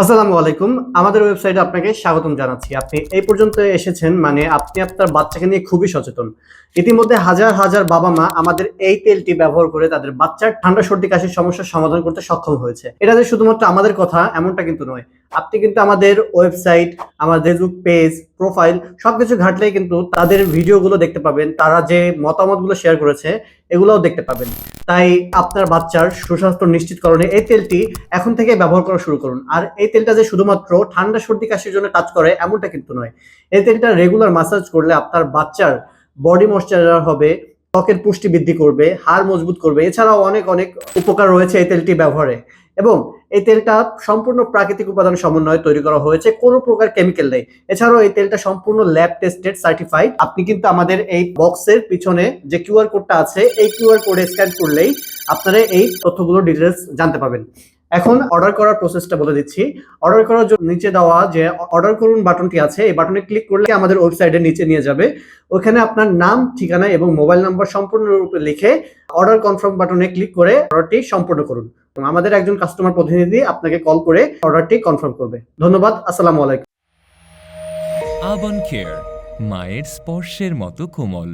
আসসালামু আলাইকুম। আমাদের ওয়েবসাইটে আপনাকে স্বাগতম জানাচ্ছি। আপনি এই পর্যন্ত এসেছেন মানে আপনি আপনার বাচ্চাকে নিয়ে খুবই সচেতন। ইতিমধ্যে হাজার হাজার বাবা মা আমাদের এই তেলটি ব্যবহার করে তাদের বাচ্চার ঠান্ডা সর্দি কাশির সমস্যার সমাধান করতে সক্ষম হয়েছে। এটা যে শুধুমাত্র আমাদের কথা, এমনটা কিন্তু নয়। আপনি কিন্তু আমাদের ওয়েবসাইট আমাদের ফেসবুক পেজ প্রোফাইল সবকিছু ঘাটলেই কিন্তু তাদের ভিডিওগুলো দেখতে পাবেন, তারা যে মতামতগুলো শেয়ার করেছে, এগুলোও দেখতে পাবেন। তাই আপনার বাচ্চার সুস্বাস্থ্য নিশ্চিতকরণে এই তেলটি এখন থেকে ব্যবহার করা শুরু করুন। আর এই তেলটা যে শুধুমাত্র ঠান্ডা সর্দি কাশির জন্য কাজ করে, এমনটা কিন্তু নয়। এই তেলটা রেগুলার মাসাজ করলে আপনার বাচ্চার বডি ময়শ্চারাইজার হবে, ত্বকের পুষ্টি বৃদ্ধি করবে, হাড় মজবুত করবে। এছাড়াও অনেক অনেক উপকার রয়েছে এই তেলটি ব্যবহারে। এবং এই তেলটা সম্পূর্ণ প্রাকৃতিক উপাদান সমন্বয়ে তৈরি করা হয়েছে, কোনো প্রকার কেমিক্যাল নেই। এছাড়াও এই তেলটা সম্পূর্ণ ল্যাব টেস্টেড সার্টিফাইড আপনি কিন্তু আমাদের এই বক্সের পিছনে যে কিউআর কোডটা আছে, এই কিউআর কোডে স্ক্যান করলেই আপনারা এই তথ্যগুলো ডিটেলস জানতে পাবেন এখন অর্ডার করার প্রসেসটা বলে দিচ্ছি। অর্ডার করার জন্য নিচে দেওয়া যে অর্ডার করুন বাটনটি আছে, এই বাটনে ক্লিক করলে আমাদের ওয়েবসাইটের নিচে নিয়ে যাবে। ওখানে আপনার নাম, ঠিকানা এবং মোবাইল নাম্বার সম্পূর্ণরূপে লিখে অর্ডার কনফার্ম বাটনে ক্লিক করে অর্ডারটি সম্পূর্ণ করুন। এবং আমাদের একজন কাস্টমার প্রতিনিধি আপনাকে কল করে অর্ডারটি কনফার্ম করবে। ধন্যবাদ, আসসালামু আলাইকুম। আবন কেয়ার মায়ের স্পর্শের মতো কোমল।